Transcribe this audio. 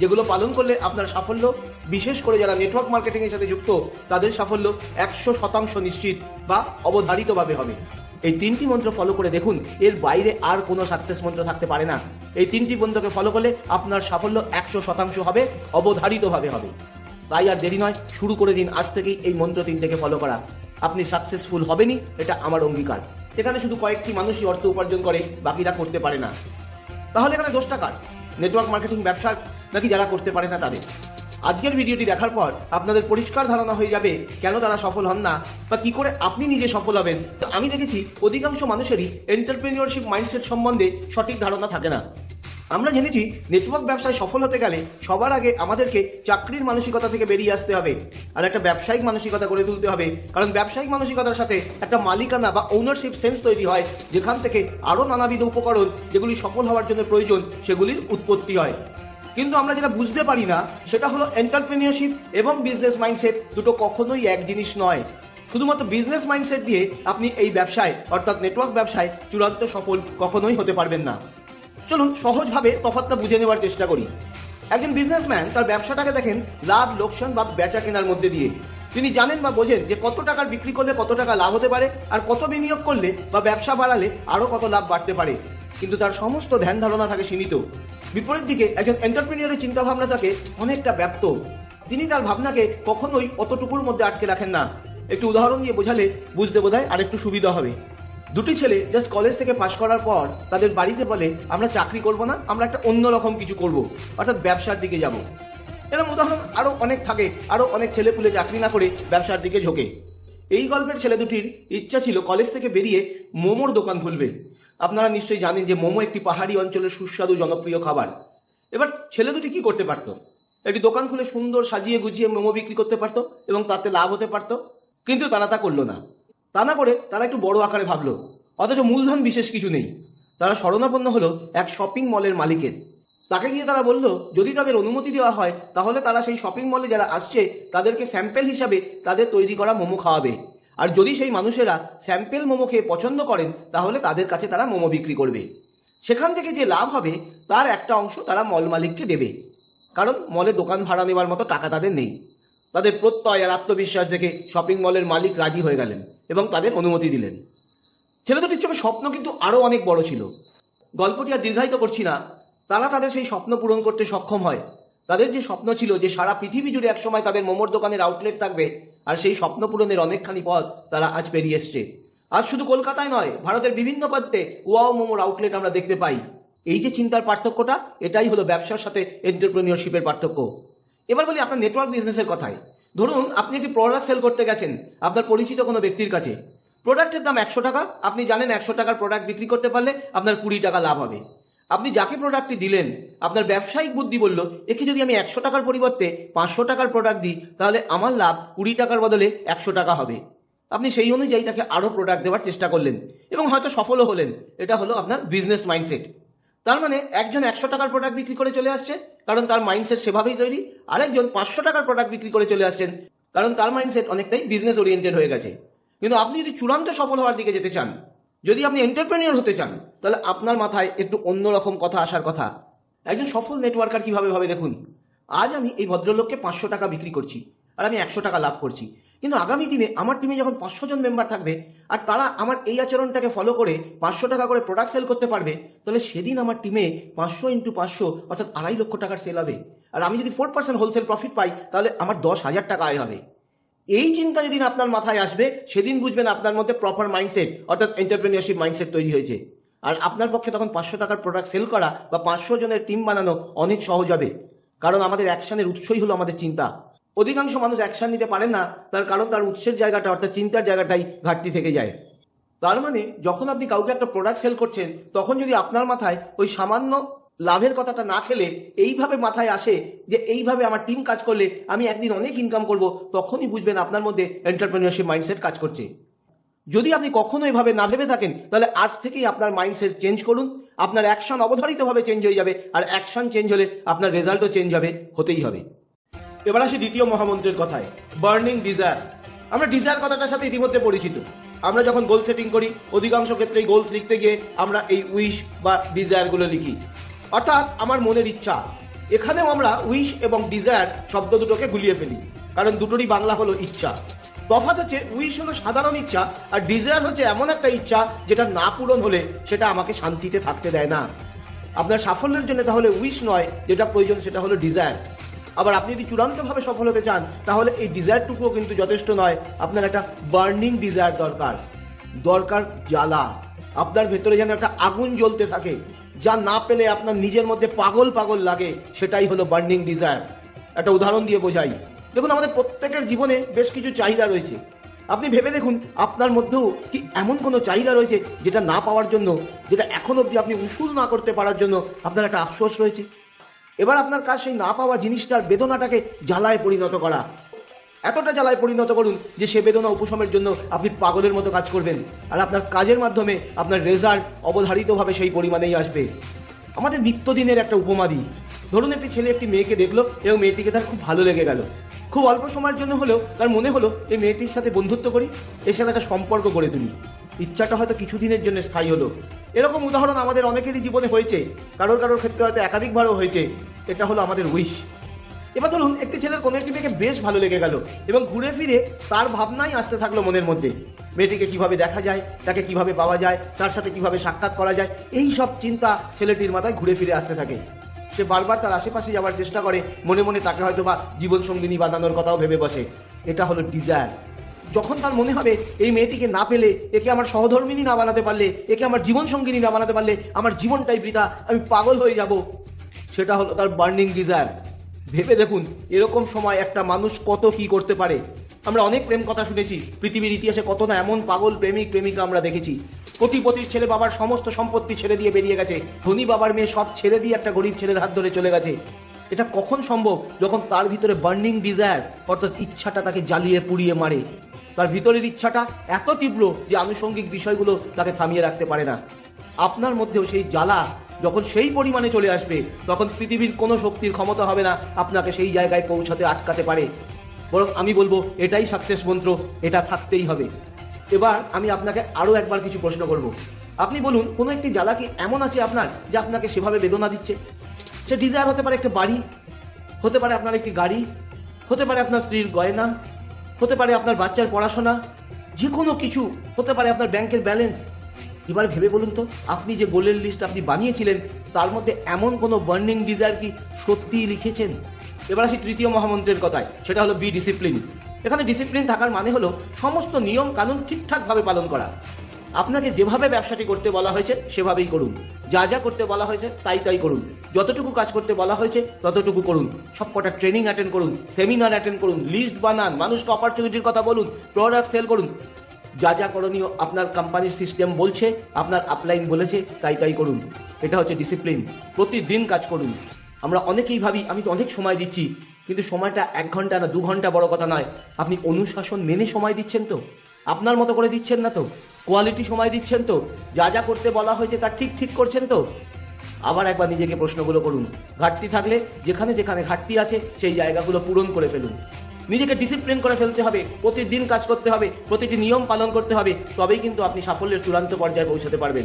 যেগুলো পালন করলে আপনার সাফল্য, বিশেষ করে যারা নেটওয়ার্ক মার্কেটিং এর সাথে যুক্ত, তাদের সাফল্য একশো শতাংশ নিশ্চিত বা অবধারিতভাবে হবে। এই তিনটি মন্ত্র ফলো করে দেখুন, এর বাইরে আর কোনো সাকসেস মন্ত্র থাকতে পারে না। এই তিনটি মন্ত্রকে ফলো করলে আপনার সাফল্য একশো শতাংশ হবে, অবধারিতভাবে হবে। তাই আর দেরি নয়, শুরু করে দিন আজ থেকেই এই মন্ত্র তিনটেকে ফলো করা। আপনি সাকসেসফুল হবেনই, এটা আমার অঙ্গীকার। এখানে শুধু কয়েকটি মানুষই অর্থ উপার্জন করে, বাকিরা করতে পারে না। তাহলে এখানে দোষটা কার? নেটওয়ার্ক মার্কেটিং ব্যবসা নাকি যারা করতে পারে না তাদের। আজকের ভিডিওটি দেখার পর আপনাদের পরিষ্কার ধারণা হয়ে যাবে কেন তারা সফল হন না বা কি করে আপনি নিজে সফল হবেন। তো আমি দেখেছি, অধিকাংশ মানুষেরই এন্টারপ্রেনিয়রশিপ মাইন্ডসেট সম্বন্ধে সঠিক ধারণা থাকে না। আমরা জেনেছি নেটওয়ার্ক ব্যবসায় সফল হতে গেলে সবার আগে আমাদেরকে চাকরির মানসিকতা থেকে বেরিয়ে আসতে হবে আর একটা ব্যবসায়িক মানসিকতা গড়ে তুলতে হবে। কারণ ব্যবসায়িক মানসিকতার সাথে একটা মালিকানা বা ওনারশিপ সেন্স তৈরি হয়, যেখান থেকে আরও নানাবিধ উপকরণ যেগুলি সফল হওয়ার জন্য প্রয়োজন, সেগুলির উৎপত্তি হয়। কিন্তু আমরা যেটা বুঝতে পারি না, সেটা হলো এন্টারপ্রেনিয়রশিপ এবং বিজনেস মাইন্ডসেট দুটো কখনোই এক জিনিস নয়। শুধুমাত্র বিজনেস মাইন্ডসেট দিয়ে আপনি এই ব্যবসায়, অর্থাৎ নেটওয়ার্ক ব্যবসায় চূড়ান্ত সফল কখনোই হতে পারবেন না। চলুন সহজভাবে তফাৎটা বুঝে নেওয়ার চেষ্টা করি। একজন বিজনেসম্যান তার ব্যবসাটাকে দেখেন লাভ, লোকসান বা বেচা কেনার মধ্যে দিয়ে। তিনি জানেন বা বোঝেন যে কত টাকার বিক্রি করলে কত টাকা লাভ হতে পারে আর কত বিনিয়োগ করলে বা ব্যবসা বাড়ালে আরও কত লাভ বাড়তে পারে। কিন্তু তার সমস্ত ধ্যান ধারণা থাকে সীমিত। বিপরীত দিকে একজন এন্টারপ্রিনিয়রের চিন্তা ভাবনা থাকে অনেকটা ব্যপ্ত। তিনি তার ভাবনাকে কখনোই অতটুকুর মধ্যে আটকে রাখেন না। একটু উদাহরণ দিয়ে বোঝালে বুঝতে বোধহয় আর একটু সুবিধা হবে। দুটি ছেলে জাস্ট কলেজ থেকে পাশ করার পর তাদের বাড়িতে বলে, আমরা চাকরি করব না, আমরা একটা অন্যরকম কিছু করব। অর্থাৎ ব্যবসার দিকে যাব। এরকম উদাহরণ আরও অনেক থাকে, আরও অনেক ছেলে পুলে চাকরি না করে ব্যবসার দিকে ঝোঁকে। এই গল্পের ছেলে দুটির ইচ্ছা ছিল কলেজ থেকে বেরিয়ে মোমোর দোকান খুলবে। আপনারা নিশ্চয়ই জানেন যে মোমো একটি পাহাড়ি অঞ্চলের সুস্বাদু জনপ্রিয় খাবার। এবার ছেলে দুটি কি করতে পারতো? একটি দোকান খুলে সুন্দর সাজিয়ে গুছিয়ে মোমো বিক্রি করতে পারতো এবং তাতে লাভ হতে পারতো। কিন্তু তারা তা করল না। তা না করে তারা একটু বড় আকারে ভাবলো। অথচ মূলধন বিশেষ কিছু নেই। তারা শরণাপন্ন হলো এক শপিং মলের মালিকের। তাকে গিয়ে তারা বলল, যদি তাদের অনুমতি দেওয়া হয়, তাহলে তারা সেই শপিং মলে যারা আসছে, তাদেরকে স্যাম্পেল হিসাবে তাদের তৈরি করা মোমো খাওয়াবে। আর যদি সেই মানুষেরা স্যাম্পেল মোমো খেয়ে পছন্দ করেন, তাহলে তাদের কাছে তারা মোমো বিক্রি করবে। সেখান থেকে যে লাভ হবে, তার একটা অংশ তারা মল মালিককে দেবে। কারণ মলে দোকান ভাড়া নেওয়ার মতো টাকা তাদের নেই। তাদের প্রত্যয় আর আত্মবিশ্বাস দেখে শপিং মলের মালিক রাজি হয়ে গেলেন এবং তাদের অনুমতি দিলেন। ছেলে দুটির চোখে স্বপ্ন কিন্তু আরও অনেক বড় ছিল। গল্পটি আর দীর্ঘায়িত করছি না। তারা তাদের সেই স্বপ্ন পূরণ করতে সক্ষম হয়। তাদের যে স্বপ্ন ছিল যে সারা পৃথিবী জুড়ে একসময় তাদের মোমোর দোকানের আউটলেট থাকবে, আর সেই স্বপ্ন পূরণের অনেকখানি পথ তারা আজ পেরিয়ে এসছে। আজ শুধু কলকাতায় নয়, ভারতের বিভিন্ন প্রান্তে ওয়াও মোমোর আউটলেট আমরা দেখতে পাই। এই যে চিন্তার পার্থক্যটা, এটাই হলো ব্যবসার সাথে এন্টারপ্রেনিয়রশিপের পার্থক্য। এবার বলি আপনার নেটওয়ার্ক বিজনেসের কথায়। ধরুন, আপনি একটি প্রোডাক্ট সেল করতে গেছেন, আপনার পরিচিত কোনো ব্যক্তির কাছে। প্রোডাক্টের দাম একশো টাকা, আপনি জানেন একশো টাকার প্রোডাক্ট বিক্রি করতে পারলে আপনার কুড়ি টাকা লাভ হবে। আপনি যাকে প্রোডাক্টটি দিলেন, আপনার ব্যবসায়িক বুদ্ধি বলল, একে যদি আমি একশো টাকার পরিবর্তে পাঁচশো টাকার প্রোডাক্ট দিই, তাহলে আমার লাভ কুড়ি টাকার বদলে একশো টাকা হবে। আপনি সেই অনুযায়ী তাকে আরও প্রোডাক্ট দেওয়ার চেষ্টা করলেন এবং হয়তো সফলও হলেন। এটা হলো আপনার বিজনেস মাইন্ডসেট তার মানে একজন একশো টাকার প্রোডাক্ট বিক্রি করে চলে আসছে কারণ তার মাইন্ডসেট সেভাবেই তৈরি। আরেকজন পাঁচশো টাকার প্রোডাক্ট বিক্রি করে চলে আসছেন, কারণ তার মাইন্ডসেট অনেকটাই বিজনেস ওরিয়েন্টেড হয়ে গেছে। কিন্তু আপনি যদি চূড়ান্ত সফল হওয়ার দিকে যেতে চান, যদি আপনি এন্টারপ্রেনিয়র হতে চান, তাহলে আপনার মাথায় একটু অন্যরকম কথা আসার কথা। একজন সফল নেটওয়ার্কার কীভাবে ভাবে দেখুন। আজ আমি এই ভদ্রলোককে পাঁচশো টাকা বিক্রি করছি, আর আমি একশো টাকা লাভ করছি। কিন্তু আগামী দিনে আমার টিমে যখন পাঁচশো জন মেম্বার থাকবে, আর তারা আমার এই আচরণটাকে ফলো করে পাঁচশো টাকা করে প্রোডাক্ট সেল করতে পারবে, তাহলে সেদিন আমার টিমে পাঁচশো ইন্টু পাঁচশো, অর্থাৎ আড়াই লক্ষ টাকার সেল হবে। আর আমি যদি ফোর পার্সেন্ট হোলসেল প্রফিট পাই, তাহলে আমার দশ হাজার টাকা আয় হবে। এই চিন্তা যেদিন আপনার মাথায় আসবে, সেদিন বুঝবেন আপনার মধ্যে প্রপার মাইন্ডসেট অর্থাৎ এন্টারপ্রেনিয়রশিপ মাইন্ডসেট তৈরি হয়েছে। আর আপনার পক্ষে তখন পাঁচশো টাকার প্রোডাক্ট সেল করা বা পাঁচশো জনের টিম বানানো অনেক সহজ হবে। কারণ আমাদের অ্যাকশনের উৎসই হলো আমাদের চিন্তা। অধিকাংশ মানুষ অ্যাকশন নিতে পারেন না, তার কারণ তার উৎসের জায়গাটা অর্থাৎ চিন্তার জায়গাটাই ঘাটতি থেকে যায়। তার মানে যখন আপনি কাউকে একটা প্রোডাক্ট সেল করছেন, তখন যদি আপনার মাথায় ওই সামান্য লাভের কথাটা না খেলে, এইভাবে মাথায় আসে যে এইভাবে আমার টিম কাজ করলে আমি একদিন অনেক ইনকাম করব, তখনই বুঝবেন আপনার মধ্যে এন্টারপ্রেনিয়রশিপ মাইন্ডসেট কাজ করছে। যদি আপনি কখনো এভাবে না ভেবে থাকেন, তাহলে আজ থেকেই আপনার মাইন্ডসেট চেঞ্জ করুন, আপনার অ্যাকশন অবধারিতভাবে চেঞ্জ হয়ে যাবে, আর অ্যাকশন চেঞ্জ হলে আপনার রেজাল্টও চেঞ্জ হবে, হতেই হবে। এবার আসি দ্বিতীয় মহামন্ত্রের কথায় বার্নিং ডিজায়ার আমরা ডিজায়ার কথাটার সাথে ইতিমধ্যে পরিচিত। আমরা যখন গোল সেটিং করি, অধিকাংশ ক্ষেত্রেই গোলস লিখতে গিয়ে আমরা এই উইশ বা ডিজায়ারগুলো লিখি। অর্থাৎ আমার মনের ইচ্ছা। এখানেও আমরা উইশ এবং ডিজায়ার শব্দ দুটোকে গুলিয়ে ফেলি, কারণ দুটোরই বাংলা হলো ইচ্ছা। তফাৎ হচ্ছে উইশ হলো সাধারণ ইচ্ছা, আর ডিজায়ার হচ্ছে এমন একটা ইচ্ছা যেটা না পূরণ হলে সেটা আমাকে শান্তিতে থাকতে দেয় না। আপনার সাফল্যের জন্য তাহলে উইশ নয়, যেটা প্রয়োজন সেটা হলো ডিজায়ার আবার আপনি যদি চূড়ান্তভাবে সফল হতে চান, তাহলে এই ডিজায়ারটুকুও কিন্তু যথেষ্ট নয়। আপনার একটা বার্নিং ডিজায়ার দরকার। দরকার জ্বালা। আপনার ভেতরে যেন একটা আগুন জ্বলতে থাকে, যা না পেলে আপনার নিজের মধ্যে পাগল পাগল লাগে। সেটাই হলো বার্নিং ডিজায়ার। একটা উদাহরণ দিয়ে বোঝাই। দেখুন, আমাদের প্রত্যেকের জীবনে বেশ কিছু চাহিদা রয়েছে। আপনি ভেবে দেখুন, আপনার মধ্যেও কি এমন কোনো চাহিদা রয়েছে যেটা না পাওয়ার জন্য, যেটা এখন অবধি আপনি উসুল না করতে পারার জন্য আপনার একটা আফসোস রয়েছে? এবার আপনার কাজ সেই না পাওয়া জিনিসটার বেদনাটাকে জ্বালায় পরিণত করা। এতটা জ্বালায় পরিণত করুন যে সে বেদনা উপশমের জন্য আপনি পাগলের মতো কাজ করবেন। আর আপনার কাজের মাধ্যমে আপনার রেজাল্ট অবধারিতভাবে সেই পরিমাণেই আসবে। আমাদের নিত্যদিনের একটা উপমা দিই ধরুন একটি ছেলে একটি মেয়েকে দেখল, এবং মেয়েটিকে তার খুব ভালো লেগে গেল। খুব অল্প সময়ের জন্য হলেও তার মনে হলো, এই মেয়েটির সাথে বন্ধুত্ব করি, এর সাথে একটা সম্পর্ক গড়ে তুলি। ইচ্ছাটা হয়তো কিছুদিনের জন্য স্থায়ী হলো। এরকম উদাহরণ আমাদের অনেকেরই জীবনে হয়েছে। কারোর কারোর ক্ষেত্রে হয়তো একাধিকবারও হয়েছে। এটা হলো আমাদের উইশ এবার ধরুন, একটি ছেলের কোনো একটি মেয়েকে বেশ ভালো লেগে গেল এবং ঘুরে ফিরে তার ভাবনাই আসতে থাকল মনের মধ্যে। মেয়েটিকে কীভাবে দেখা যায়, তাকে কীভাবে পাওয়া যায়, তার সাথে কীভাবে সাক্ষাৎ করা যায়, এই সব চিন্তা ছেলেটির মাথায় ঘুরে ফিরে আসতে থাকে। সে বারবার তার আশেপাশে যাওয়ার চেষ্টা করে, মনে মনে তাকে হয়তো বা জীবন সঙ্গিনী বানানোর কথাও ভেবে বসে। এটা হলো ডিজায়ার যখন তার মনে হবে এই মেয়েটিকে না পেলে, একে আমার সহধর্মিনী না বানাতে পারলে, একে আমার জীবন সঙ্গিনী না বানাতে পারলে, আমার জীবনটাই বৃথা, আমি পাগল হয়ে যাব। সেটা হলো তার বার্নিং ডিজায়ার ভেবে দেখুন, এরকম সময় একটা মানুষ কত কি করতে পারে। আমরা অনেক প্রেম কথা শুনেছি, পৃথিবীর ইতিহাসে কত না এমন পাগল, প্রেমিক, প্রেমিকা আমরা দেখেছি। কোটিপতির ছেলে বাবার সমস্ত সম্পত্তি ছেড়ে দিয়ে বেরিয়ে গেছে, ধনী বাবার মেয়ে সব ছেড়ে দিয়ে একটা গরিব ছেলের হাত ধরে চলে গেছে। এটা কখন সম্ভব? যখন তার ভিতরে বার্নিং ডিজায়ার অর্থাৎ ইচ্ছাটা তাকে জ্বালিয়ে পুড়িয়ে মারে। তার ভিতরের ইচ্ছাটা এত তীব্র যে আনুষঙ্গিক বিষয়গুলো তাকে থামিয়ে রাখতে পারে না। আপনার মধ্যেও সেই জ্বালা যখন সেই পরিমাণে চলে আসবে, তখন পৃথিবীর কোনো শক্তির ক্ষমতা হবে না, আপনাকে সেই জায়গায় পৌঁছাতে আটকাতে পারে। বরং আমি বলব, এটাই সাকসেস মন্ত্র, এটা থাকতেই হবে। এবার আমি আপনাকে আরও একবার কিছু প্রশ্ন করব। আপনি বলুন, কোনো একটি জ্বালা কি এমন আছে আপনার, যে আপনাকে সেভাবে বেদনা দিচ্ছে? সে ডিজায়ার হতে পারে একটা বাড়ি, হতে পারে আপনার একটি গাড়ি, হতে পারে আপনার স্ত্রীর গয়না, হতে পারে আপনার বাচ্চার পড়াশোনা যে কোনো কিছু হতে পারে আপনার ব্যাংকের ব্যালেন্স। এবার ভেবে বলুন তো, আপনি যে গোলের লিস্ট আপনি বানিয়েছিলেন, তার মধ্যে এমন কোনো বার্নিং ডিজায়ার কি সত্যিই লিখেছেন? এবার আসি তৃতীয় মহামন্ত্রের কথায়, সেটা হলো বি ডিসিপ্লিন এখানে ডিসিপ্লিন থাকার মানে হলো সমস্ত নিয়ম কানুন ঠিকঠাকভাবে পালন করা। আপনাকে যেভাবে ব্যবসাটি করতে বলা হয়েছে, সেভাবেই করুন। যা যা করতে বলা হয়েছে, তাই তাই করুন। যতটুকু কাজ করতে বলা হয়েছে, ততটুকু করুন। সবকটা ট্রেনিং অ্যাটেন্ড করুন সেমিনার অ্যাটেন্ড করুন লিস্ট বানান, মানুষকে অপরচুনিটির কথা বলুন প্রোডাক্ট সেল করুন। যা যা করণীয় আপনার কোম্পানির সিস্টেম বলছে, আপনার আপলাইন বলেছে, তাই তাই করুন। এটা হচ্ছে ডিসিপ্লিন প্রতিদিন কাজ করুন। আমরা অনেকেই ভাবি, আমি তো অনেক সময় দিচ্ছি, কিন্তু সময়টা এক ঘণ্টা না দু ঘণ্টা বড় কথা নয়। আপনি অনুশাসন মেনে সময় দিচ্ছেন তো? আপনার মতো করে দিচ্ছেন না তো? কোয়ালিটি সময় দিচ্ছেন তো? যা যা করতে বলা হয়েছে তা ঠিক ঠিক করছেন তো? আবার একবার নিজেকে প্রশ্নগুলো করুন। ঘাটতি থাকলে যেখানে যেখানে ঘাটতি আছে, সেই জায়গাগুলো পূরণ করে ফেলুন। নিজেকে ডিসিপ্লিন করে ফেলতে হবে। প্রতিদিন কাজ করতে হবে। প্রতিটি নিয়ম পালন করতে হবে। তবেই কিন্তু আপনি সাফল্যের চূড়ান্ত পর্যায়ে পৌঁছাতে পারবেন।